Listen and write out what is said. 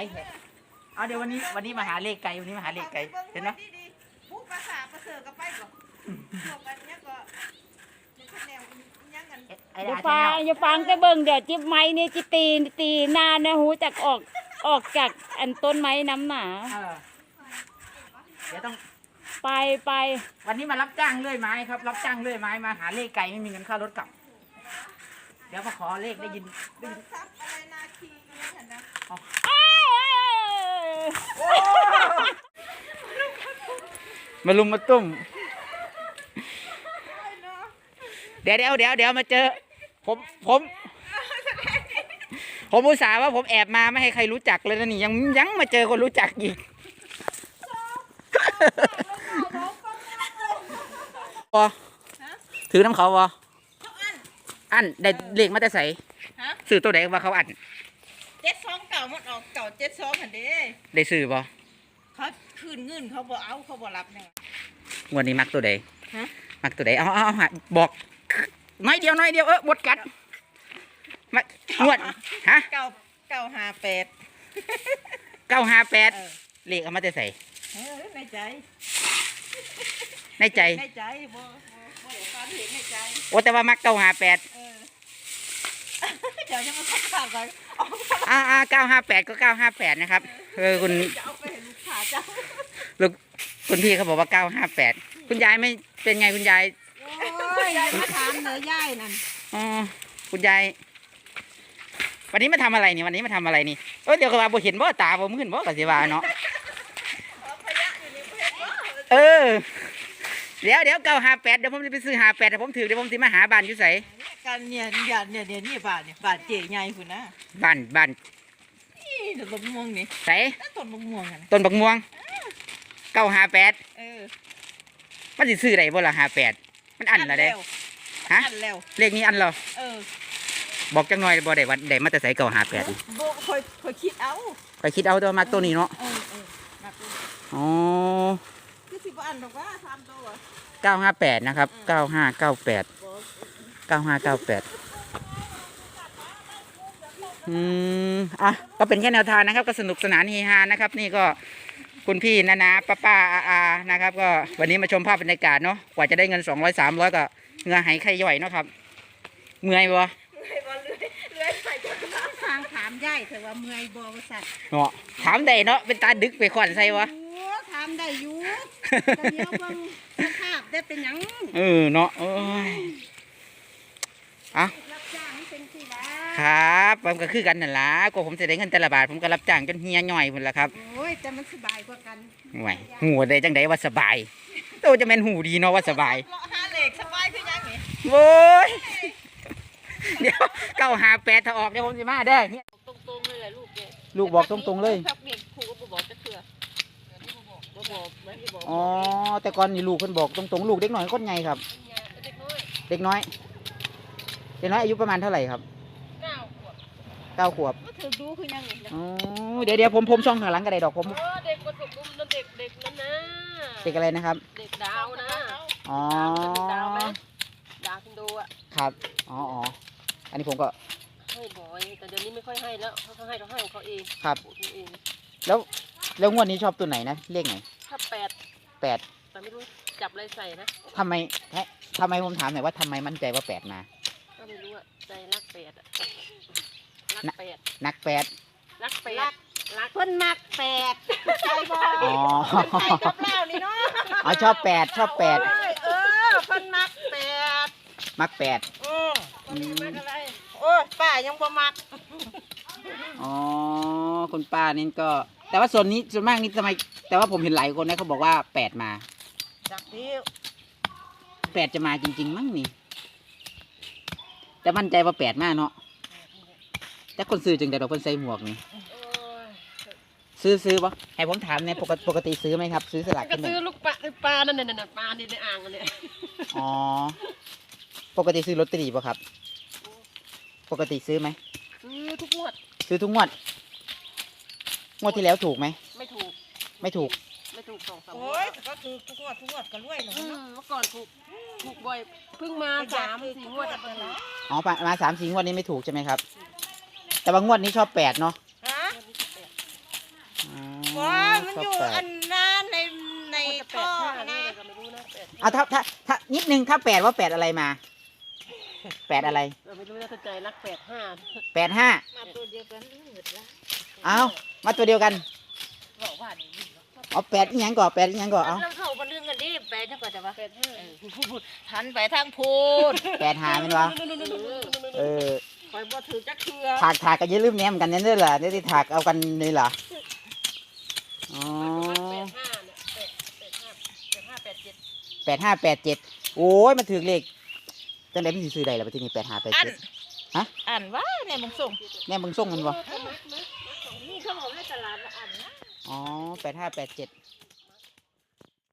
ายแหกเอาเดี๋ยววันนี้วันนี้มาหาเลขไก่วันนี้มาหาเลขไก่เห็นไหมดีๆผู้ภาษาประเสริฐก็ไปบ่พวกกันเนี้ยก็ในคะแนนยังกันไอ้อย่าดาฟังชาแนลอย่าฟังแต่เบิ่งเดี๋ยวจิบไม้นี่จิตีตีหน้านะหูจากออกออกจากอันต้นไม้น้ำหนาเออเดี๋ยวต้องไปไปวันนี้มารับจ้างเลื่อยไม้ครับ รับจ้างเลื่อยไม้มาหาเลขไก่ไม่มีเงินค่ารถกลับ เดี๋ยวมาขอเลขได้ยินได้ยินทรัพย์อะไรนาคีเนี่ยเห็นนะเอ้ย มาลุมมาตุ้มไอ้เนาะเดี๋ยวเดี๋ยวเดี๋ยวเดี๋ยวมาเจอ ผมผม ผมอุตส่าห์ว่าผมแอบมาไม่ให้ใครรู้จักเลยนะนี่ยังยังมาเจอคนรู้จักอีกปอถือน้ำเขาปอเขาอันอันได้เลขมาแต่ใส่ฮะสื่อตัวไหนว่าเขาอันเจ็ดสองเก่ามันออกเก่าเจ็ดสองหันเด้ได้สื่อปอเขาคืนเงินเขาบ่เอาเขาบ่รับเนี่ย งวันนี้มักตัวใดฮะ มักตัวใดเอาเอาเอาบอกน้อยเดียวน้อยเดียวเออบดกัดมางวดฮะเก่าเก่าห้าแปดเก้าห้าแปดเออเลขเอามาแต่ใส่เออในใจในใจในใจบ่บ่บ่ได้ความเห็นในใจ โอ้แต่ว่ามักเก้าห้าแปด เออ เดี๋ยวจะมาสักขาดกันเอาอ่าอ่าเก้าห้าแปดก็เก้าห้าแปดนะครับเออคุณจะเอาไปให้ลูกค้าเจ้าลูกคุณพี่เขาบอกว่าเก้าห้าแปดคุณยายไม่เป็นไงคุณยายโอ้ยยายมาถามเนื้อย่ายนั่นอ๋อคุณยายวันนี้มาทำอะไรนี่วันนี้มาทำอะไรนี่เออเดี๋ยวก็ว่าบ่เห็นบ่ตาบ่มืดบ่กสิว่าเนาะเอาขยะอยู่ในเพจว่าเออเดี๋ยวเดี๋ยวเก้าห้าแปดเดี๋ยวผมจะไปซื้อห้าแปดแต่ผมถือเดี๋ยวผมจะมาหาบ้านอยู่ไส กันเนี่ยเนี่ยเนี่ยเนี่ยนี่บาทเนี่ยบาทเจ๋ใหญ่คุณนะบ้านบ้านนี่ต้นมะม่วงนี่ไสนั่นต้นมะม่วงอะนะต้นบักม่วงเก้าห้าแปดเออมันสิซื้อได้บ่ล่ะห้าแปดมันอันละเด้ แล้วฮะ อันแล้ว เลขนี้อันเหรอเออบอกจังหน่อยบ่ได้วันได้มาแต่ไสเก้าห้าแปดโบคอยคอยคิดเอาไปคิดเอาตัวมักตัวนี้เนาะเออเออนักดูอ๋อคือสิบอันบอกว่าทำตัว เก้าห้าแปดนะครับเก้าห้าเก้าแปด เก้าห้าเก้าแปดอืมอะก็เป็นแค่แนวทางนะครับ ก็สนุกสนานเฮฮานะครับ นี่ก็คุณพี่นานาป้าป้าอาอานะครับ ก็วันนี้มาชมภาพบรรยากาศเนาะกว่าจะได้เงินสองร้อยสามร้อยก็เหงื่อหายไข่ย่อยเนาะครับเมื่อยบ่เลื่อยบอลเลื่อยเลื่อยไปจนทางถามย่ายแต่ว่าเมื่อยบอบริษัทเนาะถามได้เนาะเป็นตาดึกไปขวัญใส่วะ โอ้ถามได้อยู่แต่เดี๋ยวเบิ่งสภาพได้เป็นหยัง เออเนาะเอ้ย อะรับจ้างเป็นที่ละครับผมก็คือกันนั่นล่ะก็ผมจะได้เงินแต่ละบาทผมก็รับจ้างจนเฮียย่อยหมดแล้วครับโอ้ยแต่มันสบายกว่ากันห่วยหูได้จังไดว่าสบายโตจะเป็นหูดีเนาะว่าสบายเลาะหาเหล็กสบายคือยังนี่โว้ยเดี๋ยวเก้าหาแปดถ้าออกเดี๋ยวผมจะมาได้อเนี่ยตรงๆเลยแหละลูกเนี่ยลูกบอกตรงๆเลยพักเด็กครูก็บ่บอกจะเถื่อบ่บอกไม่ได้บอกอ๋อแต่ก่อนนี่ลูกเพิ่นบอกตรงๆลูกเด็กน้อยคนใหญ่ครับ เด็กน้อยเด็กน้อย เด็กน้อยอายุประมาณเท่าไหร่ครับเก้าขวบเก้าขวบก็ถือดูคือยังนี่นะอ๋อเดี๋ยวเดี๋ยวผมผมช่องข้างหลังก็ได้ดอกผม เออเด็กประถมนั่นเด็กเด็กนั่นนะเด็กอะไรนะครับ เด็กดาวนะอ๋อ ดาวไหมดาวคินโดอะครับ อ๋ออ๋ออันนี้ผมก็ ให้บ่อยแต่เดี๋ยวนี้ไม่ค่อยให้แล้วเขาให้เขาให้ของเขาเองครับพูดเองแล้วแล้วงวดนี้ชอบตัวไหนนะเลขไหนถ้าแปดแปดแต่ไม่รู้จับอะไรใส่นะทำไมแฮะทำไมผมถามหน่อยว่าทำไมมั่นใจว่าแปดมาก็ ไม่รู้อะใจรักแปดอะรักแปดนักแปดรักแปดรักเพิ่นมักแปดใจบออ๋อใส่กับเหล้านี่เนาะอ๋อชอบแปดชอบแปดโอ้ยเออเพิ่นมักแปดมักแปดอืมอืมมักอะไรโอ้ยป้ายังบ่มักอ๋อคุณป้านี่ก็ แต่ว่าส่วนนี้ส่วนมากนี่ทำไมแต่ว่าผมเห็นหลายคนนะเขาบอกว่าแปดมาจักดิวแปดจะมาจริง ๆ มั้งนี่ แต่มั่นใจว่าแปดมาเนาะแต่คนซื้อจึงแต่ดอกคนใส่หมวกนี่โอ้ยซื้อซื้อปะให้ผมถามในยปกติปกติซื้อไหมครับ ซื้อสลากก็กินแบ่ซื้องลูกปลาปลานั่นน่ะปลานี่ในอ่างอันเนี่ยอ๋อปกติซื้อลอตเตอรี่ปะครับ ปกติซื้อไหมซื้อทุกงวดซื้อทุกงวดงวดที่แล้วถูกไหมไม่ถูกไม่ถูก ไม่ถูกสองสามงโอ้วยดก็คือทุกงวดทุกงวดก็รวยหนูอืมเนาะเมื่อก่อนถูกถูกบ่อยเพิ่งมาสามสี่งวดอะนะอ๋อมามาสามสี่งวดนี้ไม่ถูกใช่ไหมครับ แต่ว่างวดนี้ชอบแปดเนาะฮะมันชอบอยู่แปดอันนั้นในในแปท่อดห้านะนี่ก็ไม่รู้นะแปดเอาถ้าถ้าถ้านิดนึงถ้าแปดว่าแปดอะไรมาแปดอะไรเราไม่รู้นะถ้าใจรักแปดห้าแปดห้ามาตัวเดียวกันเหมือนละเอามาตัวเดียวกันบอกว่านี่ เอาแปดอีหยังก่อนแปดอีหยังก่อนเอาแล้วเข้ามาเรื่องกันดิแปลจังกว่าจะว่าแปดห้าทันไปทางพูนแปดหาเป็นวะเออคอยบ่ถือจักเทือถากถากกันอย่าลืมแนมกันนั่นเด้อล่ะเดี๋ยวที่ถากเอากันนี่ล่ะอ๋อแปดห้าเนี่ยแปดแปดห้าแปดห้าแปดเจ็ดแปดห้าแปดเจ็ดโอ้ยมันถือเลขจังไดมันสิซื้อได้ล่ะบัดทีนี้แปดห้าแปดอันเจ็ดอันว่าเนี่ยมึงส่งแม่มึงส่งมันบ่นี่เขาบอกให้ตลาดละอันนะ อ๋อแปดห้าแปดเจ็ด